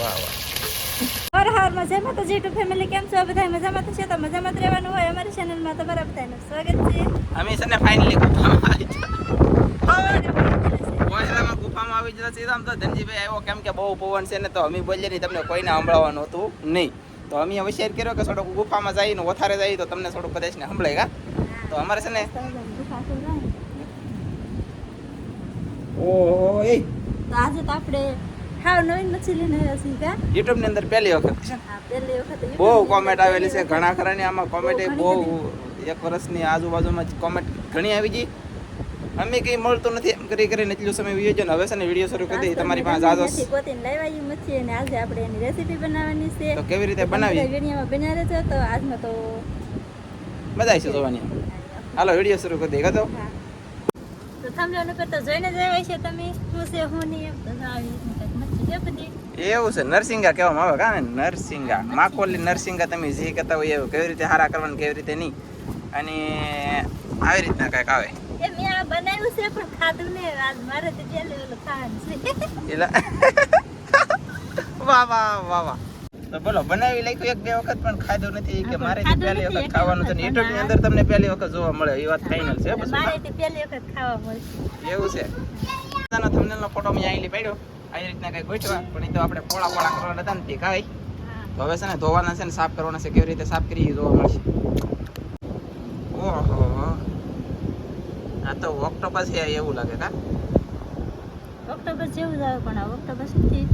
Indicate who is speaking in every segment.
Speaker 1: વાહ વાહ.
Speaker 2: હર હર મજામાં? તો જીટુ ફેમિલી કેમ છો? બધા મજામાં તો છે તો મજામાં જ રહેવાનું હોય અમારી ચેનલમાં તમારા બધાનું સ્વાગત છે.
Speaker 1: અમે છે ને ફાઇનલી ગુફામાં આવી ગયા. વાયરામાં ગુફામાં આવી જતા સીધા તો ધનજીભાઈ આવ્યો કેમ કે બહુ પવન છે ને તો અમે બોલીએ નહીં તમને કોઈને સાંભળવાનું હતું નહીં. તો અમે વિચાર કર્યો કે થોડોક ગુફામાં જઈને વધારે જઈએ તો તમને થોડુંક કદાચ ને સંભળાય તો અમારે છે ને ઓહો એ.
Speaker 2: આજે તો આપણે હાવ નવીન મચ્છી લઈને આવ્યા છીએ કા?
Speaker 1: યુટ્યુબની અંદર પહેલી વખત. છે
Speaker 2: હા પહેલી વખત
Speaker 1: બહુ કોમેન્ટ આવેલી છે. ઘણા ખરાની આમાં કોમેન્ટ બહુ એક વર્ષની આજુબાજુમાં કોમેન્ટ ઘણી આવી ગઈ. અમે કંઈ મળતું નથી એમ કરી કરીને એટલું સમય વીયો છે ને હવે છે ને વીડિયો શરૂ કરી દઈએ. તમારી પાસે આજો
Speaker 2: ગોતીને લાવ્યા મચ્છી અને આજે આપણે એની રેસીપી બનાવવાની છે.
Speaker 1: તો કેવી રીતે બનાવી
Speaker 2: વિડીયોમાં બન્યા રહેજો. તો આજમાં તો
Speaker 1: મજા આવશે જોવાની હાલો વીડિયો શરૂ કરી દઈએ. તો?
Speaker 2: હા. તો થંભલેવાનું કરતા જોઈને જ આવ્યા છે તમે? શું છે હું નહીં એમ? તો આવી
Speaker 1: એવું છે નરસિંગા કહેવામાં આવે કા? ને નરસિંગા માકોલી નરસિંગા તમે જે કહેતા હોય એવું કેવી રીતે હારા કરવાનું કેવી રીતે નહીં? અને આવી રીતના કંઈક આવે.
Speaker 2: એ મેં આ બનાવ્યું છે પણ ખાધું ને આજ મારે તો પહેલું ખાવાનું છે.
Speaker 1: એલા વાહ વાહ વાહ વાહ. તો બોલો બનાવી લખ્યું એક બે વખત પણ ખાધું નથી. કે મારે પહેલી વખત ખાવાનું છે
Speaker 2: યુટ્યુબની
Speaker 1: અંદર તમને પહેલી વખત જોવા મળે એ વાત ફાઇનલ છે
Speaker 2: મારે પહેલી વખત ખાવા મળશે.
Speaker 1: એવું છે. પોતાનો ફોટો મેં આઈલી પાડ્યો. આવી રીતના કઈ ગોઠવા પણ એ તો આપણે પોળા પોળા કરવાના હતા ને તે કાંઈ. તો હવે છે ને ધોવાના છે ને સાફ કરવાના છે કેવી રીતે સાફ કરી જોવા મળશે. ઓહો. આ તો ઓક્ટોપસ છે એવું લાગે કા?
Speaker 2: ઓક્ટોપસ જેવું જ આવે પણ આ ઓક્ટોપસ નથી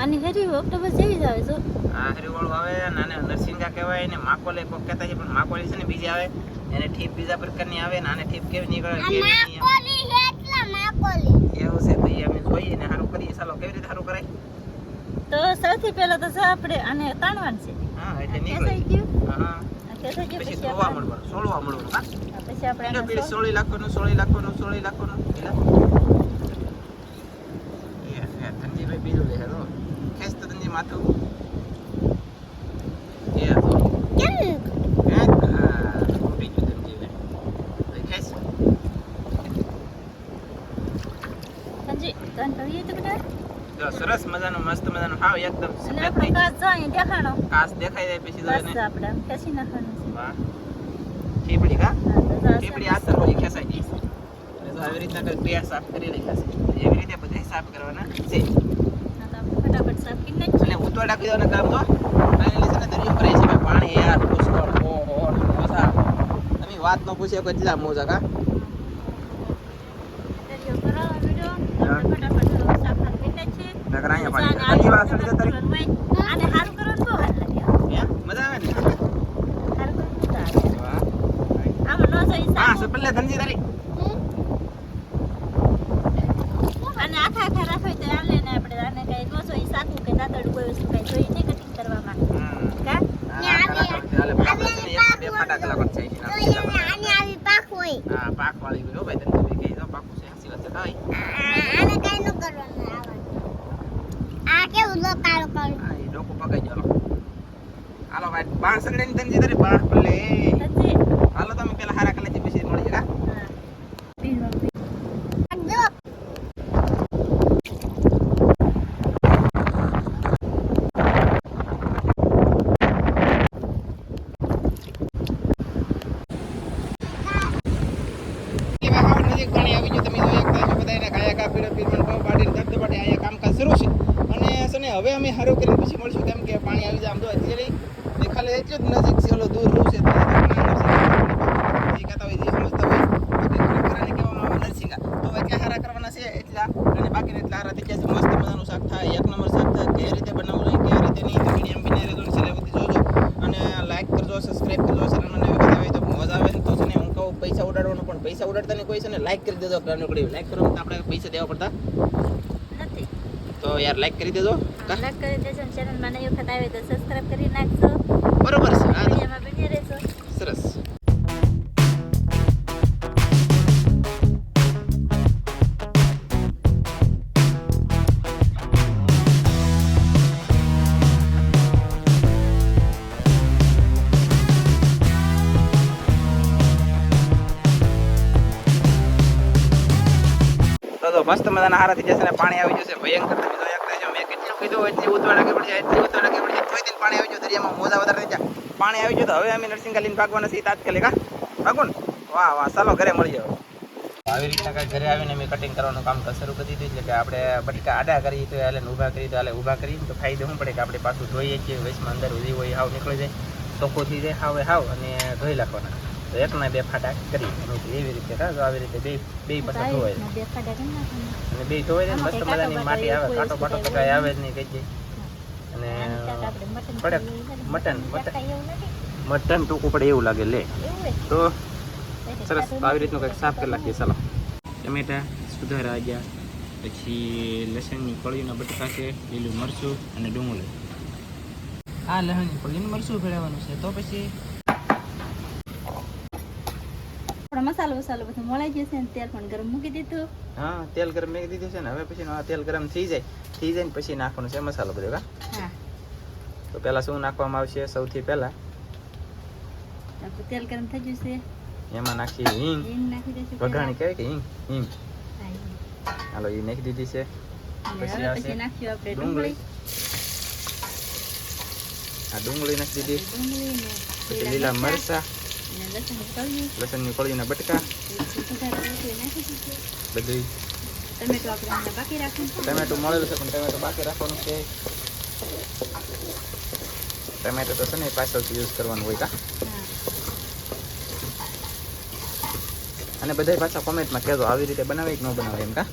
Speaker 2: આની હરી ઓક્ટોપસ જેવી જ આવે જો.
Speaker 1: આ હરીવાળું આવે ને આને નરસિંગા કહેવાય ને માકોલે કોક કહેતા છે પણ માકોલી છે ને બીજી આવે. એને ઠીપ બીજા પ્રકારની આવે ને આને ઠીપ કેવી નીકળે કેવી નહીં માકોલી એવું છે ભાઈ અમે જોઈએ ને કરીએ ચાલો કેવી રીતે સારું કરાય?
Speaker 2: તો સૌથી પહેલા તો આપણે આને તાણવાનું છે.
Speaker 1: હા એટલે નીકળે હા
Speaker 2: ગયું
Speaker 1: પછી
Speaker 2: પછી
Speaker 1: મળવાનું સોળવા મળવાનું હા.
Speaker 2: પછી આપણે
Speaker 1: પેલી સોળી લાખવાનું સોળી લાખવાનું સોળી હે. ધનજીભાઈ બીજું લે ખેંચ તો ધનજી માથું એ તો હે આ તૂટી ગયું ધનજીભાઈ તો ખેંચ
Speaker 2: સંજી તને કરીએ તો બેટા
Speaker 1: જો સરસ મજાનું મસ્ત મજાનું હાવ એકદમ
Speaker 2: અને
Speaker 1: સફેદ થઈ
Speaker 2: કાચ દેખાણો
Speaker 1: કાચ દેખાઈ જાય પછી તો
Speaker 2: આપણે ખેંચી નાખવાનું
Speaker 1: વાહ ઠીપડી કા
Speaker 2: હા, આ
Speaker 1: ઠીપડી આ ખેંચાઈ ગઈ તો આવી રીતના કંઈક બે સાફ કરી નાખ્યા છે એવી રીતે બધા સાફ કરવાના છે
Speaker 2: ફટાફટ સાફ કરી નાખીએ
Speaker 1: અને ઉતવા ડાકી દેવાના કામ તો ફાઇનલી છે ને દરિયો ભરાય છે પાણી યાર પુષ્કળ ઓહો મોજા તમે વાત ન પૂછ્યો કેટલા મોજા કા
Speaker 2: દરિયો કરાવો વિડિયો તો આપણે ફટાફટ સાફ કરી નાખીએ
Speaker 1: નકર અહીંયા
Speaker 2: આને
Speaker 1: પાણી હજી વાર સડી
Speaker 2: આને
Speaker 1: જતા
Speaker 2: કરવાનું હોય. આને હારું કરવાનું બહુ વાર લાગે.
Speaker 1: મજા આવે ને
Speaker 2: હારું કરવાનું મજા
Speaker 1: વાહ
Speaker 2: આમાં ન જોઈ
Speaker 1: હા
Speaker 2: સાફ.
Speaker 1: ધનજી તારી
Speaker 2: આને આખા આખા રાખો તો હાલે ને આપણે આને કઈ ન જોઈ સાકું કે દાંતરડું કોઈ વસ્તુ કાંઈ જોઈ નહીં કટિંગ કરવામાં. કા?
Speaker 1: ને પાક વાળી ભાઈ ધનજીભાઈ કહી દો પાકું છે હાસી વાત છે ભાઈ હા એ ડોકું પકાઈ ગયો હાલો ભાઈ બાણ સગડે ની ધનજી તારી બાણ પલ્લે
Speaker 2: નથી?
Speaker 1: હાલો તમે પેલા હારા કલાક પછી મળી કા
Speaker 2: હા. પીણું પી.
Speaker 1: એવા હાવ નજીક પાણી આવી ગયું તમે જોઈ શકતા છો બધાને કાયા કા પીડો પીડ પણ પાડી ધબધબાટી અહીંયા કામકાજ શરૂ છે અને છે ને હવે અમે હારું કરીને પછી મળશું કેમ કે પાણી આવી જાય આમ તો અત્યારે એ ખાલી એટલું જ નજીક છે ઓલો દૂર રહ્યું છે તો એ કહેતા હોય જે સમજતા હોય બાકી ઘરાને કહેવામાં આવે નરસિંગા તો એટલા હારા કરવાના છે એટલા અને બાકીના એટલા હારા થઈ ગયા છે મસ્ત મજાનું શાક થાય એક નંબર શાક થાય કઈ રીતે બનાવવું જોઈએ કઈ રીતે નહીં તો મીડિયમ બિના રહેજો છેલ્લે સુધી જોજો અને લાઈક કરજો સબસ્ક્રાઇબ કરજો ચેનલને નવી કહેતા હોય તો મજા આવે ને તો છે ને હું કહું પૈસા ઉડાડવાનો પણ પૈસા ઉડાડતા નહીં કોઈ છે ને લાઈક કરી દેજો નાનકડી લાઈક કરો તો આપણે પૈસા દેવા પડતા?
Speaker 2: નથી.
Speaker 1: તો યાર લાઈક કરી દેજો.
Speaker 2: લાઈક કરી દેજો અને ચેનલમાં નવી વખત આવે તો સબસ્ક્રાઇબ કરી નાખજો.
Speaker 1: બરોબર છે હા.
Speaker 2: વિડીયોમાં બની રહેજો.
Speaker 1: સરસ. તો મસ્ત મજાના હારા થઈ જશે ને પાણી આવી જશે ભયંકર નાખી એટલી પાણી આવી ગયું. દરિયામાં મોજા વધારે પાણી આવી તો હવે અમે નરસિંહ લઈને ભાગવાના છીએ. તાત્કાલિક હા ભાગો વાહ વાહ. ચાલો, ઘરે મળી જાવ આવી રીતના કાંઈ ઘરે આવીને અમે કટિંગ કરવાનું કામ શરૂ કરી દીધું એટલે કે આપણે બટકા આડા કરીએ તો હાલે ઊભા કરીએ તો હાલે ઊભા કરીએ તો ફાયદો શું પડે કે આપણે પાછું ધોઈએ છીએ. વચમાં અંદર ઉધી હોય, હાવ નીકળી જાય. ચોખ્ખો થઈ જાય, હાવે હાવ અને ધોઈ નાખવાના. તો એકના બે ફાટા કરી. એવી રીતે હા આવી રીતે બે બે પાછા ધોવાય. અને બે ધોવાય ને મસ્ત મજાની માટી આવે
Speaker 2: કાંટો
Speaker 1: કાંટો બાટો તો
Speaker 2: કઈ
Speaker 1: આવે જ નહીં કઈ અને કડક. મટન મટન
Speaker 2: દેખાય એવું નથી.
Speaker 1: મટન ટૂંકું પડે એવું લાગે લે. તો સરસ આવી રીતનું કંઈક સાફ કરી નાખીએ ચાલો. ટમેટા સુધારા ગયા. પછી લસણની કળીના બટકા છે લીલું મરચું અને ડુંગળી. આ લસણની કળીનું મરચું ભેળવવાનું છે તો પછી
Speaker 2: આપણો મસાલો વસાલો બધું મળી જશે ને તેલ પણ ગરમ મૂકી દીધું.
Speaker 1: હા તેલ ગરમ મૂકી દીધું છે ને હવે પછી આ તેલ ગરમ થઈ જાય. થઈ જાય ને પછી નાખવાનું છે મસાલો બધો કા?
Speaker 2: હા.
Speaker 1: તો પહેલા શું નાખવામાં આવશે? સૌથી પહેલા
Speaker 2: તેલ ગરમ થઈ ગયું છે.
Speaker 1: એમાં નાખી હિંગ.
Speaker 2: હિંગ નાખી દઈશું
Speaker 1: વઘાણી કહેવાય કે હિંગ? હિંગ. હાલો એ નાખી દીધી છે. પછી આવશે ડુંગળી. આ ડુંગળી નાખી દીધી. પછી લીલા મરચા. લસણની કળીના બટકા.
Speaker 2: બધું. ટમેટો આપણે બાકી રાખવાનું
Speaker 1: ટમેટું મળેલું છે પણ ટમેટું બાકી રાખવાનું છે. ટમેટો તો છે ને પાછળથી યુઝ કરવાનું હોય કા? અને બધા પાછા કોમેન્ટમાં કહેજો આવી રીતે બનાવે કે ન બનાવે એમ કા?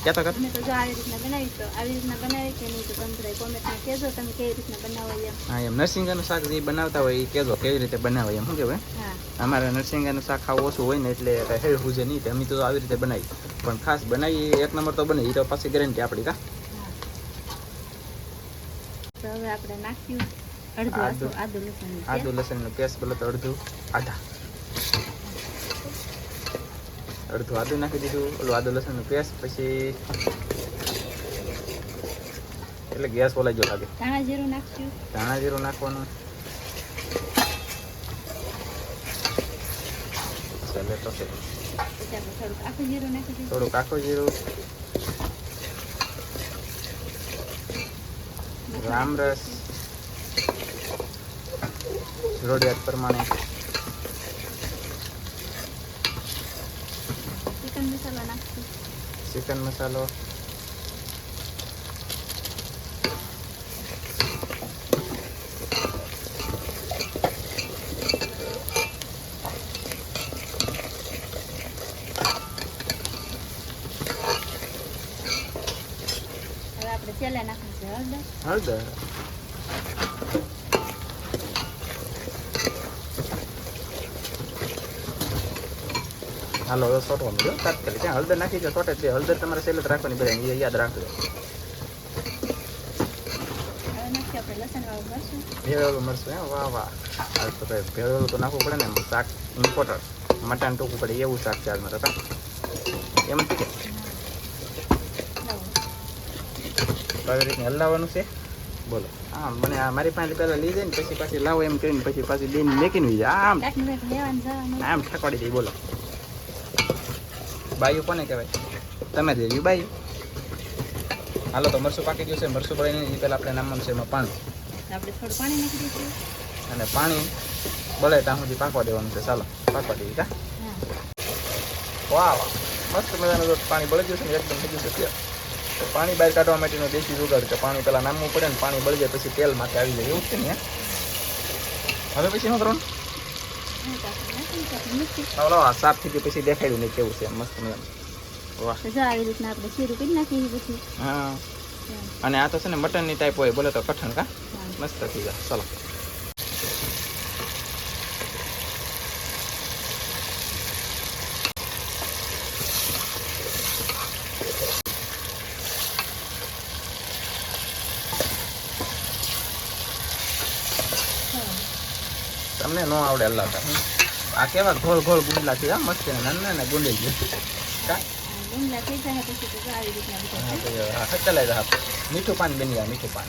Speaker 1: કહેતો કર
Speaker 2: તમે તો જો આવી રીતના બનાવી તો આવી રીતના બનાવી કે નહીં તો બધા કોમેન્ટમાં કહેજો તમે કેવી રીતના બનાવો એમ
Speaker 1: હા એમ નરસિંગાનું શાક જે બનાવતા હોય એ કહેજો કેવી રીતે બનાવે એમ શું કહેવાય
Speaker 2: હા
Speaker 1: અમારે નરસિંગાનું શાક ખાવું ઓછું હોય ને એટલે હે હુજે નહીં અમે તો આવી રીતે બનાવી પણ ખાસ બનાવી એક નંબર તો બને એ તો પાછી ગેરંટી આપણી કા
Speaker 2: તો હવે આપણે નાખ્યું અડધું
Speaker 1: આદુ લસણનું પેસ્ટ બોલો તો અડધું આધા અડધું આદુ નાખી દીધું ઓલું આદુ લસણનું પેસ્ટ પછી એટલે ગેસ ઓલાઈ ગયો લાગે
Speaker 2: ધાણા જીરું નાખ્યું
Speaker 1: ધાણા જીરું નાખવાનું ચાલે તો છે
Speaker 2: પછી આપણે થોડુંક આખું જીરું નાખી દીધું
Speaker 1: થોડુંક આખું જીરું રામરસ જરૂરિયાત પ્રમાણે
Speaker 2: ચિકન મસાલો નાખ્યું
Speaker 1: ચિકન મસાલો
Speaker 2: હવે આપણે તેલે નાખવાનું છે હળદર
Speaker 1: હાલો હવે સોટવાનું જો તાત્કાલિક ત્યાં હળદર નાખી છે સોટે જ હળદર તમારે સેલેટ રાખવાની બધા યાદ રાખજો. ભેળવેલું વાહ વાહ. તો ભાઈ ભેળવેલું તો નાખવું પડે ને શાક ઇમ્પોર્ટન્ટ મટન ટૂંકું પડે એવું શાક છે આજમાં હતા એમ જ કે આવી રીતને હલાવવાનું છે. બોલો. હા મને આ મારી પાસે પહેલાં લઈ જાય ને પછી પાછી લાવો એમ કરીને પછી પાછી બેન મેકીને જાય. આમ. આમ ઠકવાડી દઈ બોલો. બાયું કોને કહેવાય? તમે જ બાયુ બાયું. હાલો તો મરસું પાકી ગયું છે. મરસું પડીને એ પહેલાં આપણે નામવાનું છે એમાં પાણી.
Speaker 2: આપણે થોડું પાણી નાખી દઈશું.
Speaker 1: અને પાણી બળે ત્યાં સુધી પાકવા દેવાનું છે. ચાલો પાકવા દેવી કા? વાહ વાહ. મસ્ત મજાનું પાણી બળી ગયું છે ને એકદમ થઈ ગયું છે પાણી બહાર કાઢવા માટેનો દેશી જુગાડ છે. પાણી પહેલાં નામવું પડે ને પાણી બળી જાય પછી તેલ માટે આવી જાય. એવું છે ને હવે પછી શું કરવાનું? સાફ થઈ ગયું પછી દેખાડ્યું નહીં કેવું છે. મસ્ત
Speaker 2: મજા આવી રીતના આપણે શીરું કરી નાખીએ પછી.
Speaker 1: હા. અને આ તો છે ને મટનની ટાઈપ હોય બોલે તો કઠણ કા? મસ્ત થઈ જાય. ચાલો. તમને ન આવડે હલાવતા આ કેવા ગોળ ગોળ ગુંડલા છે, આ મસ્ત છે, નાના નાના ગુંડી છે.
Speaker 2: તો
Speaker 1: તો. મીઠું પાન બની જાય, મીઠું પાન.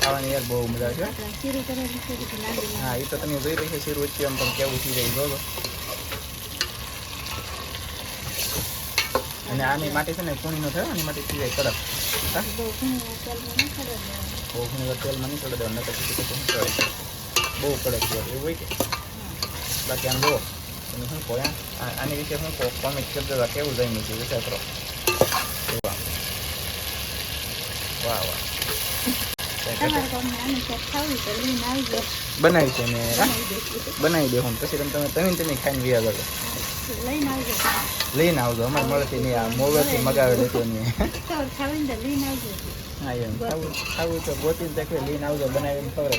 Speaker 1: ખાવાની યાર બહુ મજા છે
Speaker 2: છે.
Speaker 1: હા એ તો તમે જોઈ રહી છે શીરું વચ્ચે એમ પણ કેવું થઈ જાય બરોબર અને આની માટે છે ને કુણીનો થયો આની માટે થઈ જાય કડક
Speaker 2: બહુ ઘણી
Speaker 1: વાર તેલમાં નહીં ચડે દેવાનું. નકર પછી પછી છે? બહુ કડક હોય એવું હોય કે? બાકી આમ જુઓ તમે શું કહો આની વિશે શું કહો કોમેન્ટ શબ્દ કેવું જમ્યું છે વિચાર કરો વાહ વાહ. બનાવી છે
Speaker 2: બનાવી
Speaker 1: દે હું પછી તમે તમે તમે ખાઈને વ્યા કરો.
Speaker 2: લઈને આવજો.
Speaker 1: અમારે મળતી નહીં આ મોબાઈલથી મગાવેલી હતી
Speaker 2: તો
Speaker 1: હા એમ. ખાવું ખાવું તો ગોતીને તકે લઈને આવજો બનાવીને ખબર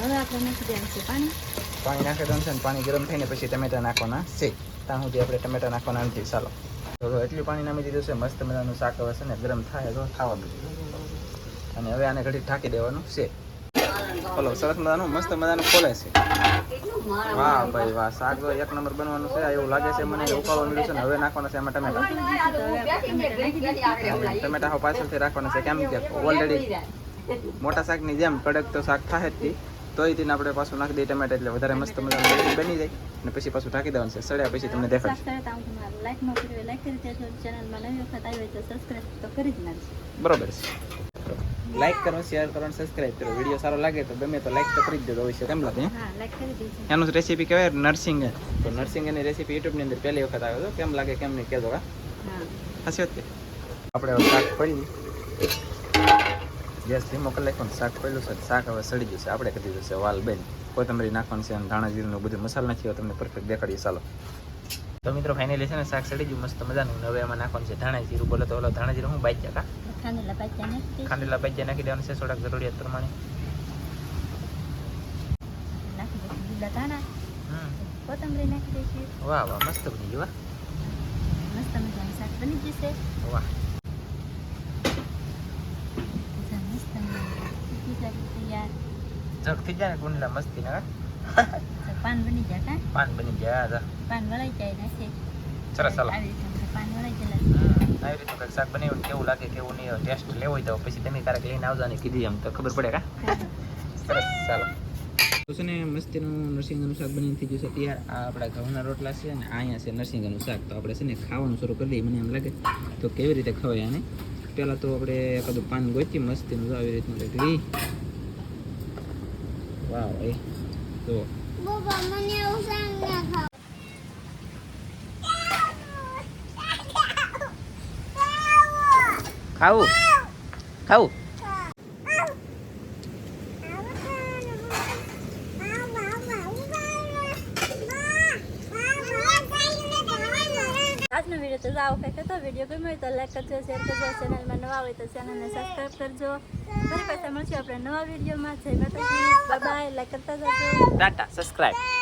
Speaker 2: પાણી.
Speaker 1: પાણી નાખી દેવાનું છે ને પાણી ગરમ થઈને પછી ટમેટા નાખવાના છે. ત્યાં સુધી આપણે ટમેટા નાખવાના નથી. ચાલો. તો એટલું પાણી નામી દીધું છે. મસ્ત મજાનું શાક હવે છે ને ગરમ થાય તો ખાવાનું અને હવે આને ઘડી ઢાંકી દેવાનું છે. બોલો સરસ મજાનું, મસ્ત મજાનું ખોલે છે. વાહ ભાઈ વાહ, શાક તો એક નંબર બનવાનું છે. એવું લાગે છે મને, ઉકાળો મળ્યું છે ને. હવે નાખવાના છે એમાં ટમેટા.
Speaker 2: ટમેટાં.
Speaker 1: અને પાછળથી રાખવાના છે. કેમ કે ઓલરેડી મોટા શાકની જેમ કડક તો શાક થાય જ તોય તેને આપણે પાછું નાખી દઈએ ટમેટા એટલે વધારે મસ્ત મજાનું બની જાય અને પછી પાછું ઢાંકી દેવાનું છે. સળ્યા પછી તમને દેખાડશે.
Speaker 2: હોય હોય
Speaker 1: બરોબર છે. લાઈક કરો શેર કરો અને સબસ્ક્રાઇબ કરો. વીડિયો સારો લાગે તો ગમે તો લાઈક તો કરી જ દેજો અવશ્ય કેમ લાગે હે?
Speaker 2: હા લાઈક કરી દેજો.
Speaker 1: એનું રેસીપી કહેવાય નર્સિંગ તો નર્સિંગની રેસીપી યુટ્યુબની અંદર પહેલી વખત આવ્યો હતો. કેમ લાગે કેમ નહીં કહેતો હા? હશે આપણે શાક પડી ગેસ ધીમો કરી નાખ્યો શાક પડ્યું છે શાક હવે સડી ગયું છે. આપણે કરી દીધું છે વાલ બેન. કોથમરી નાખવાનું છે અને ધાણા જીરું બધું મસાલો નાખ્યો તમને પરફેક્ટ દેખાડીએ. ચાલો. તો મિત્રો ફાઇનલી છે ને શાક સડી ગયું મસ્ત મજાનું. હવે એમાં નાખવાનું છે ધાણા જીરું. બોલો તો ઓલો ધાણા જીરું હું બાજ્યા જતા
Speaker 2: ખાંડેલા પાછા નાખી
Speaker 1: દેવાનું છે થોડાક જરૂરિયાત પ્રમાણે. વાહ વાહ મસ્ત બની ગયું
Speaker 2: મસ્ત મજાનું શાક બની જશે
Speaker 1: વાહ વાહ
Speaker 2: બધા મસ્ત મજાનું શાક તૈયાર
Speaker 1: ઝડપથી જાય ને ગુંડલા મસ્તી ના
Speaker 2: પાન બની જાય કાં?
Speaker 1: પાન બની ગયા જા.
Speaker 2: પાન વળાઈ જાય નાખે
Speaker 1: સરસ ચાલો
Speaker 2: આવી રીતે પાન વળાઈ ગયેલા
Speaker 1: આવી રીતનું કંઈક શાક બનાવ્યું કેવું લાગે કેવું નહીં ટેસ્ટ લેવો હોય તો પછી તમે ક્યારેક લઈને આવજો અને કીધી એમ તો ખબર પડે કા? સરસ ચાલો તો છે ને મસ્તીનું નરસિંગાનું શાક બની થઈ ગયું છે તૈયાર આ આપણા ઘઉંના રોટલા છે અને અહીંયા છે નરસિંગાનું શાક. તો આપણે છે ને ખાવાનું શરૂ કરી દઈએ મને એમ લાગે. તો કેવી રીતે ખવાય આને? પહેલાં તો આપણે એકાદું પાન ગોચી મસ્તીનું આવી રીતનું કંઈક લઈ. વાહ એ તો ખાવું? ખાવું?
Speaker 2: આજનો વીડિયો તો આવો કંઈક હતો વીડિયો ગમ્યો હોય તો લાઈક કરજો શેર કરજો ચેનલમાં નવા હોય તો ચેનલને સબસ્ક્રાઈબ કરજો ફરી પાછા મળશું આપણે નવા વિડીયોમાં જય માતાજી બાય લાઈક કરતા જજો
Speaker 1: ટાટા સબસ્ક્રાઈબ